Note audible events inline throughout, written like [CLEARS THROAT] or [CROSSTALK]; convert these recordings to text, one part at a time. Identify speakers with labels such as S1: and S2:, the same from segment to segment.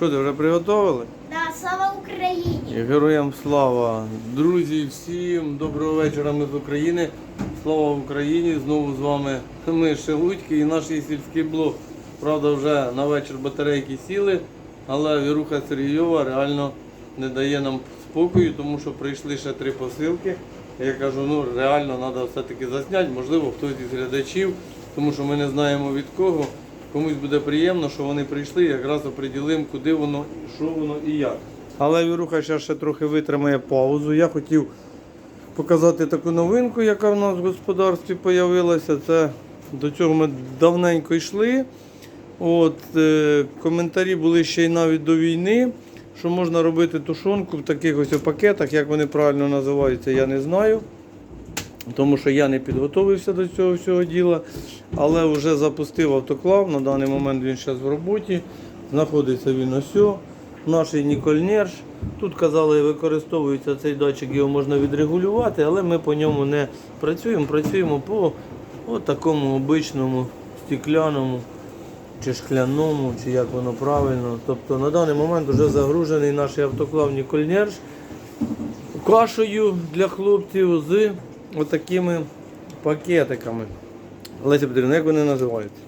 S1: Що ти вже приготували?
S2: Да, слава Україні!
S1: Героям слава! Друзі, всім доброго вечора. Ми з України. Слава Україні! Знову з вами ми Шелудьки і наш сільський блог. Правда, вже на вечір батарейки сіли, але Віруха Сергійова реально не дає нам спокою, тому що прийшли ще три посилки. Я кажу, ну реально треба все-таки засняти, можливо, хтось із глядачів, тому що ми не знаємо від кого. Комусь буде приємно, що вони прийшли, якраз оприділимо, куди воно, що воно і як. Але Віруха ще, ще трохи витримає паузу. Я хотів показати таку новинку, яка в нас в господарстві з'явилася. Це до цього ми давненько йшли. От, е, коментарі були ще й навіть до війни, що можна робити тушонку в таких ось пакетах, як вони правильно називаються, я не знаю. Тому що я не підготовився до цього всього діла, але вже запустив автоклав. На даний момент він зараз в роботі. Знаходиться він ось. Наш Нікольнерш. Тут казали, використовується цей датчик, його можна відрегулювати, але ми по ньому не працюємо. Працюємо по от такому обичному стекляному чи шкляному, чи як воно правильно. Тобто на даний момент вже загружений наш автоклав Нікольнерш кашею для хлопців з отакими пакетиками. Леся Петрівна, як вони називаються?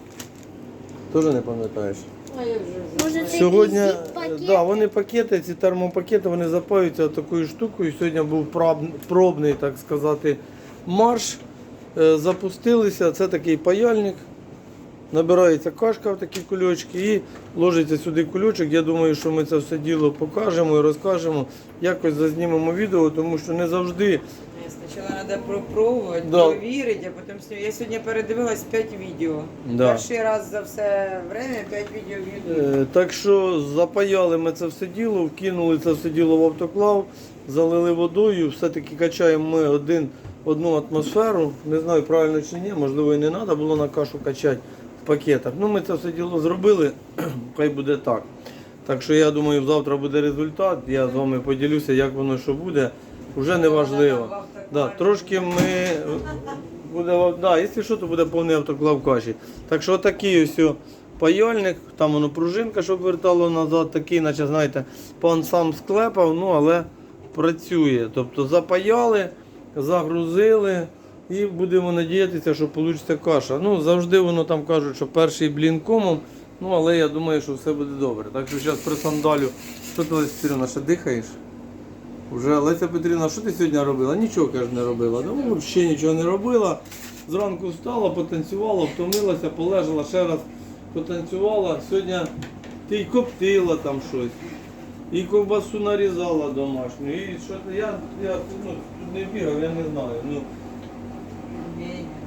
S1: Теж не пам'ятаєш?
S2: Може, це
S1: Сьогодні, е, да, вони пакети, ці термопакети, вони запаються такою штукою. Сьогодні був пробний, так сказати, марш. Е, Запустилися, це такий паяльник. Набирається кашка в такі кульочки і ложиться сюди кульочок. Я думаю, що ми це все діло покажемо і розкажемо. Якось зазнімемо відео, тому що не завжди
S3: Спочатку треба пропробувати,
S1: Да.
S3: провірити, а потім сня- Я сьогодні передивилась 5 відео.
S1: Да.
S3: Перший раз за все время 5 відео в Ютубі.
S1: Е, Так що запаяли ми це все діло, вкинули це все діло в автоклав, залили водою, все-таки качаємо ми один, одну атмосферу. Не знаю, правильно чи ні, можливо і не треба було на кашу качати в пакетах. Ну ми це все діло зробили, [CLEARS THROAT] хай буде так. Так що я думаю, завтра буде результат. Я з вами поділюся, як воно що буде. Вже не важливо. Да, трошки ми буде, да, якщо що, то буде повний автоклав каші. Так що такий ось паяльник, там воно пружинка, щоб вертало назад, такий, наче, знаєте, пан сам склепав, ну але працює. Тобто запаяли, загрузили і будемо надіятися, що вийде каша. Ну, завжди воно там кажуть, що перший блін комом, ну але я думаю, що все буде добре. Так що зараз присандалю. Що ти, Леся Петрівна, ще дихаєш? Уже Леся Петрівна, що ти сьогодні робила? Нічого каже, не робила. Ну, ще нічого не робила. Зранку встала, потанцювала, втомилася, полежала, ще раз потанцювала. Сьогодні ти й коптила там щось. І ковбасу нарізала домашню. І що я, я ну, тут не бігав, я не знаю. Ну,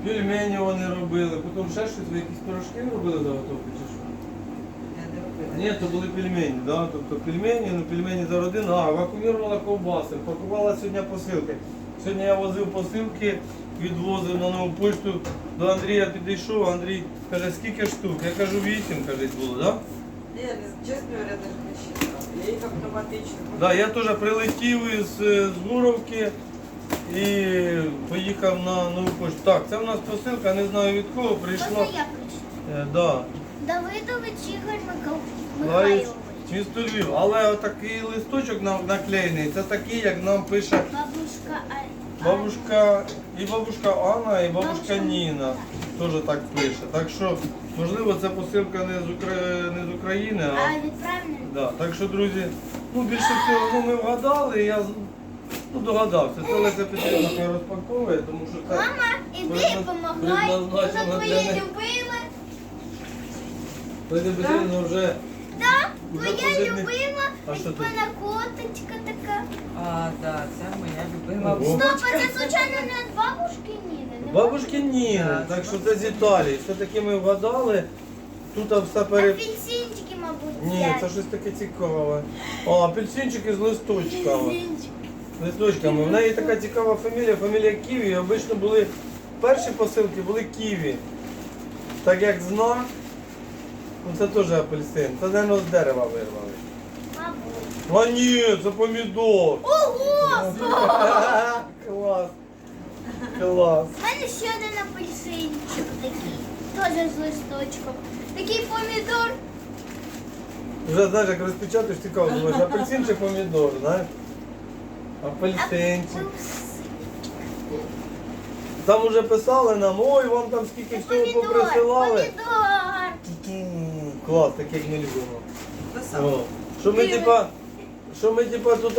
S1: пельмені вони робили, потім ще щось, ви якісь пирожки робили заготовки чи? Ні, то були пельмені, да? тобто пельмені, ну пельмені за родину, а вакуумірувала ковбаси, пакувала сьогодні посилки. Сьогодні я возив посилки, відвозив на нову пошту, до Андрія підійшов, Андрій каже, скільки штук? Я кажу, вісім, каже, було, так? Да?
S3: Ні, чесно говоря, не считала. Я їх автоматично.
S1: Да, я теж прилетів із е, з Муровки і поїхав на нову пошту. Так, це в нас посилка, не знаю від кого, прийшла.
S2: Можна я прийшла?
S1: Е, да.
S2: Давидович Ігор Микол-
S1: Лаїч,
S2: Михайлович.
S1: місто Львів. Але отакий листочок нам наклеєний, це такий, як нам пише
S2: Бабушка
S1: бабушка і бабушка Анна, і бабушка Ніна. Теж так пише. Так що, можливо, це посилка не з, Укра... не з України,
S2: А
S1: а.
S2: відправлено?
S1: Да. Так що, друзі, ну більше всього ну, ми вгадали, я з- ну, догадався. Це Леся Петрівна хай розпаковує, тому що це.
S2: Мама, іди
S1: Предна-
S2: помагай.
S1: предназначено
S2: Вона
S1: для
S2: твоє
S1: них.
S2: любиме.
S1: Леся Петрівна вже.
S2: Да, твоя любима.
S1: А що тут?
S2: вона коточка така.
S3: А, так, це моя любима
S1: Ого.
S2: Стоп, а це случайно не від бабушки Ніни? не
S1: Бабушки Ніни,
S3: Так,
S1: що це з Італії. Все таки ми вгадали. Тут все пере.
S2: Апельсинчики, мабуть,
S1: Ні, це щось таке цікаве. А, апельсинчики з листочками.
S2: Апельсинчики.
S1: Листочками. В неї така цікава фамілія, фамілія Ківі. Обично були перші посилки були Ківі. Так як знак, ну це теж апельсин. Це, мабуть, з дерева вирвали. А ні, це помідор.
S2: Ого! [LAUGHS]
S1: Клас. Клас.
S2: У мене ще один апельсинчик такий. Теж з листочком. Такий помідор.
S1: Вже знаєш, як розпечатаєш, цікаво, думаєш, апельсин чи помідор, знаєш? Апельсинчик. Там уже писали нам, ой, вам там скільки всього поприсилали.
S2: помідор.
S1: Клас, так як ми любимо. О, Що ми типа, що ми типа тут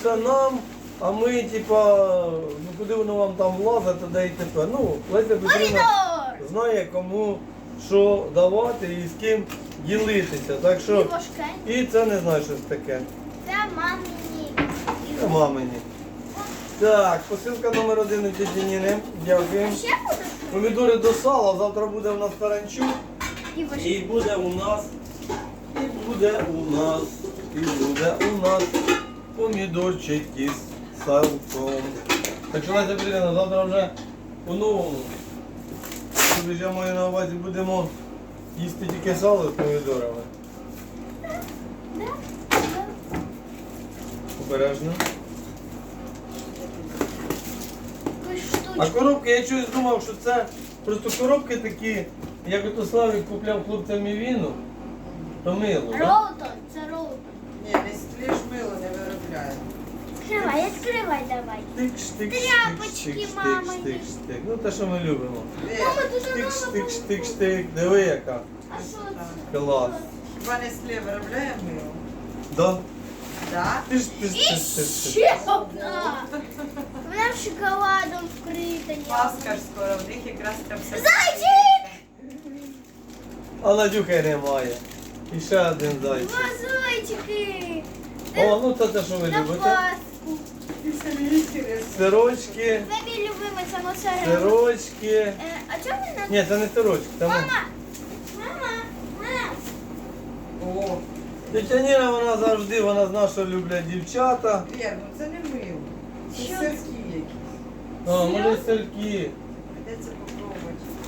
S1: все нам, а ми типа, ну куди воно вам там влазить, туди і тепер. Ну, Леся Петрівна знає кому що давати і з ким ділитися. Так що і це не знаю, що таке.
S2: Це мамині.
S1: Це мамині. Так, посилка номер один тіті Ніни. Дякую. Помідори до сала, завтра буде у нас таранчук.
S2: І
S1: буде у нас, і буде у нас, і буде у нас помідорчики з салком. Так що Леся Петрівна, завтра вже по-новому. Ж я маю на увазі будемо їсти тільки сало з помідорами. Обережно. А коробки, я чогось думав, що це просто коробки такі, як ото Славік купляв хлопцям і віну, то мило. да?
S2: Роутон, це роутон.
S3: Ні, не ж мило не виробляє.
S2: Відкривай, відкривай давай. Тряпочки,
S1: штик,
S2: мама,
S1: штик,
S2: є.
S1: штик. Ну те, що ми любимо.
S3: Де?
S2: Мама, помідорів.
S1: штик. Диви яка.
S2: А що це?
S1: Клас.
S3: Хіба Нестле виробляє мило?
S1: Да?
S3: Да?
S1: Ти ж ти ж ти ж ти ж.
S2: ще одна. Вона шоколадом вкрита.
S3: Пасха ж скоро, в них якраз там все.
S2: Зайчик!
S1: А Надюха немає. І ще один зайчик.
S2: Два зайчики.
S1: О, ну це те, що ви
S2: На
S1: любите.
S2: Пасху.
S1: Сирочки,
S2: Це мій любимий самосеред.
S1: сирочки.
S2: Е, А чому він на...
S1: Ні, це не сирочки, це ми.
S2: Мама! Мама! Мама!
S3: О,
S1: Тетяніна, вона завжди, вона знає, що люблять дівчата.
S3: Вір, ну це не мило. Це
S2: Що?
S3: сирські якісь.
S1: А, може сирки.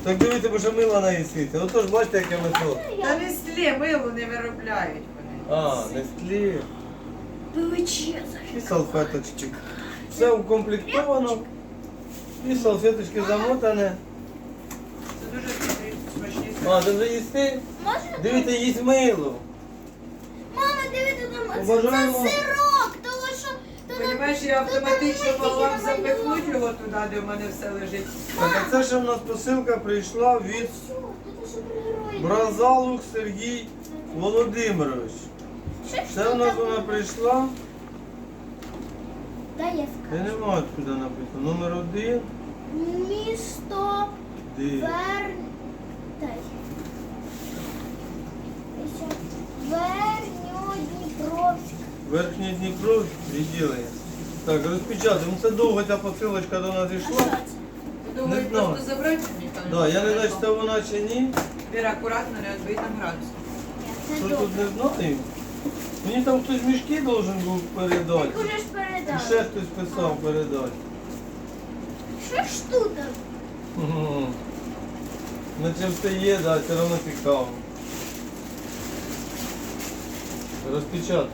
S1: Так дивіться, бо що мила наїситься. Отож, бачите, яке метро.
S3: Та Нестле мило не виробляють вони.
S1: А, Нестлі.
S2: Величезна.
S1: І салфеточки. Все укомплектовано. І салфеточки замотане.
S3: Це дуже смачні-
S1: А, ти вже їсти?
S2: Можна?
S1: Дивіться, їсть мило.
S2: Мама, дивіться, там це,
S1: Побажаємо.
S2: це сирок, тому що... то на-
S3: Понімаєш, я автоматично могла б
S2: немає
S3: запихнути його туди, де в мене все лежить.
S1: Так, а це ще в нас посилка прийшла від. Бразалух Сергій Володимирович. Це в нас вона прийшла.
S2: Дай я
S1: Я не знаю, куди написано. Номер один.
S2: Місто
S1: Де?
S2: Вер... Дай. Ще. Верньодніпровськ.
S1: Верхній Дніпро відділення. Так, розпечатаємо. Це довго ця посилочка до нас йшла.
S3: Думаю,
S1: Не знаю.
S3: просто забрати мені там.
S1: Да, я не знаю, чи це вона чи ні.
S3: Віра, акуратно, не відбий там градус.
S1: Що тут не знаю. Мені там хтось мішки должен був передати.
S2: Так уже ж
S1: І
S2: передав.
S1: ще хтось писав передати.
S2: Що ж тут?
S1: Мгм. Наче все є, да, все одно цікаво. Розпечатай.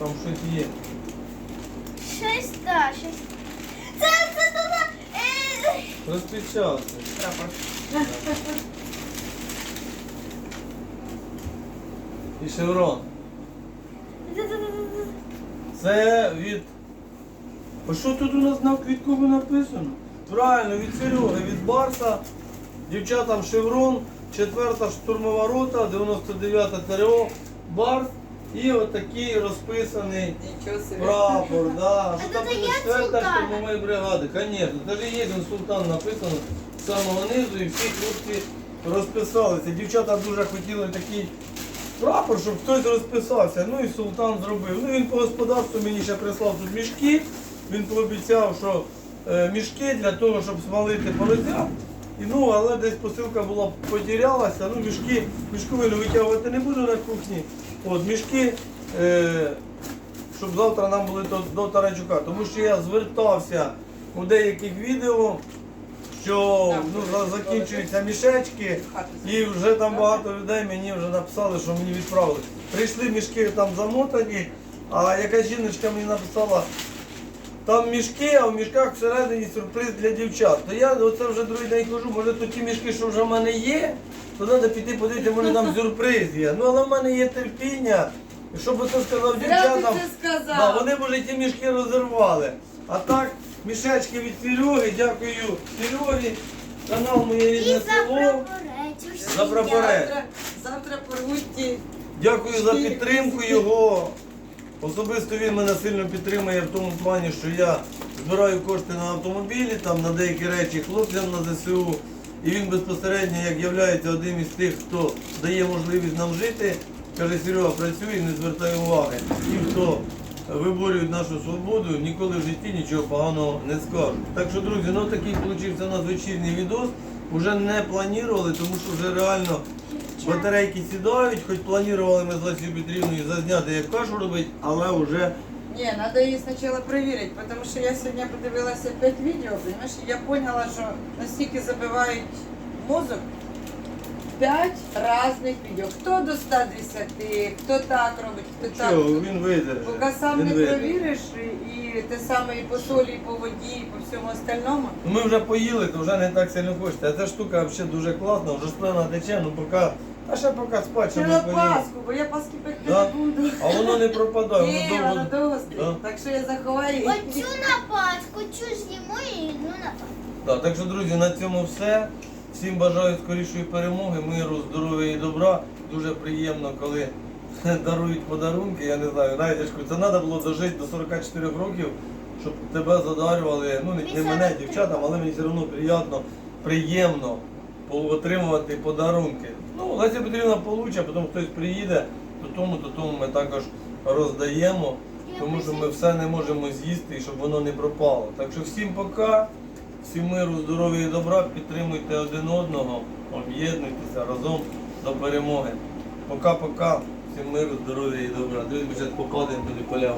S1: Там щось є.
S2: Щось, так, щось. Це, це тут... Е...
S1: Розпечатай.
S3: Прапор.
S1: І шеврон. Це від. А що тут у нас на квіткові написано? Правильно, від Сереги, від Барса. Дівчатам шеврон, 4 штурмова рота, 99 ТРО, Барс. І отакий розписаний прапор, да. [LAUGHS] Що там буде
S2: є
S1: 4
S2: султан?
S1: штурмової бригади. Звісно, навіть є він султан написано з самого низу і всі хлопці розписалися. Дівчата дуже хотіли такий прапор, щоб хтось розписався. Ну і султан зробив. Ну він по господарству мені ще прислав тут мішки. Він пообіцяв, що е, мішки для того, щоб смалити порозяк. І ну, але десь посилка була потерялася. Ну, мішки, мішковину витягувати не буду на кухні. От мішки, е, щоб завтра нам були до, до Таранчука. Тому що я звертався у деяких відео, що ну, закінчуються мішечки. І вже там багато людей мені вже написали, що мені відправили. Прийшли мішки там замотані, а якась жіночка мені написала, там мішки, а в мішках всередині сюрприз для дівчат. То я оце вже другий день кажу, може то ті мішки, що вже в мене є, то треба піти подивитися, може там сюрприз є. Ну але в мене є терпіння. Щоб це сказав
S3: ти
S1: дівчатам.
S3: це сказав.
S1: Да, вони може ті мішки розірвали. А так, мішечки від Сереги, дякую Серегі, канал моє рідне
S2: за
S1: село. За прапорець.
S3: Завтра, завтра порвуть ті.
S1: Дякую за підтримку його. Особисто він мене сильно підтримує в тому плані, що я збираю кошти на автомобілі, там на деякі речі хлопцям на ЗСУ. І він безпосередньо, як являється одним із тих, хто дає можливість нам жити, каже, Серега, працюй, не звертай уваги. Ті, хто виборюють нашу свободу, ніколи в житті нічого поганого не скажуть. Так що, друзі, ну такий получився у нас вечірній відос. Уже не планували, тому що вже реально Батарейки сідають, хоч планували ми з Лесією Петрівною зазняти, як кашу робити, але вже
S3: Ні, треба її спочатку перевірити, тому що я сьогодні подивилася 5 відео, і я поняла, що настільки забивають мозок. П'ять різних відео. Хто до 110, хто так робить, хто так.
S1: що, він видержить.
S3: Поки сам не перевіриш, і те саме і по солі, і по воді, і по всьому остальному.
S1: Ну, Ми вже поїли, то вже не так сильно хочеться. А ця штука взагалі дуже класна, вже сплена тече, ну поки, а ще поки спать, щоб не
S3: на
S1: поїли.
S3: Пасху, бо я Пасхи пекти
S1: Да?
S3: не буду.
S1: А воно не пропадає,
S3: Ні,
S1: воно
S3: воно
S1: довго.
S3: стоїть.
S1: Да?
S3: Так що я заховаю.
S2: Оцю на Пасху, цю з'їмо і йду на Пасху.
S1: Так, так що, друзі, на цьому все. Всім бажаю скорішої перемоги, миру, здоров'я і добра. Дуже приємно, коли [LAUGHS] дарують подарунки. Я не знаю, знаєте, це треба було дожити до 44 років, щоб тебе задарювали. Ну, не, не мене, дівчатам, але мені все одно приємно, приємно по- отримувати подарунки. Ну, Леся Петрівна получить, потім хтось приїде, то тому, то тому ми також роздаємо, тому що ми все не можемо з'їсти і щоб воно не пропало. Так що всім пока. Всім миру, здоров'я і добра, підтримуйте один одного, об'єднуйтеся разом до перемоги. Пока-пока. Всім миру, здоров'я і добра. Дивіться, покладемо туди поля.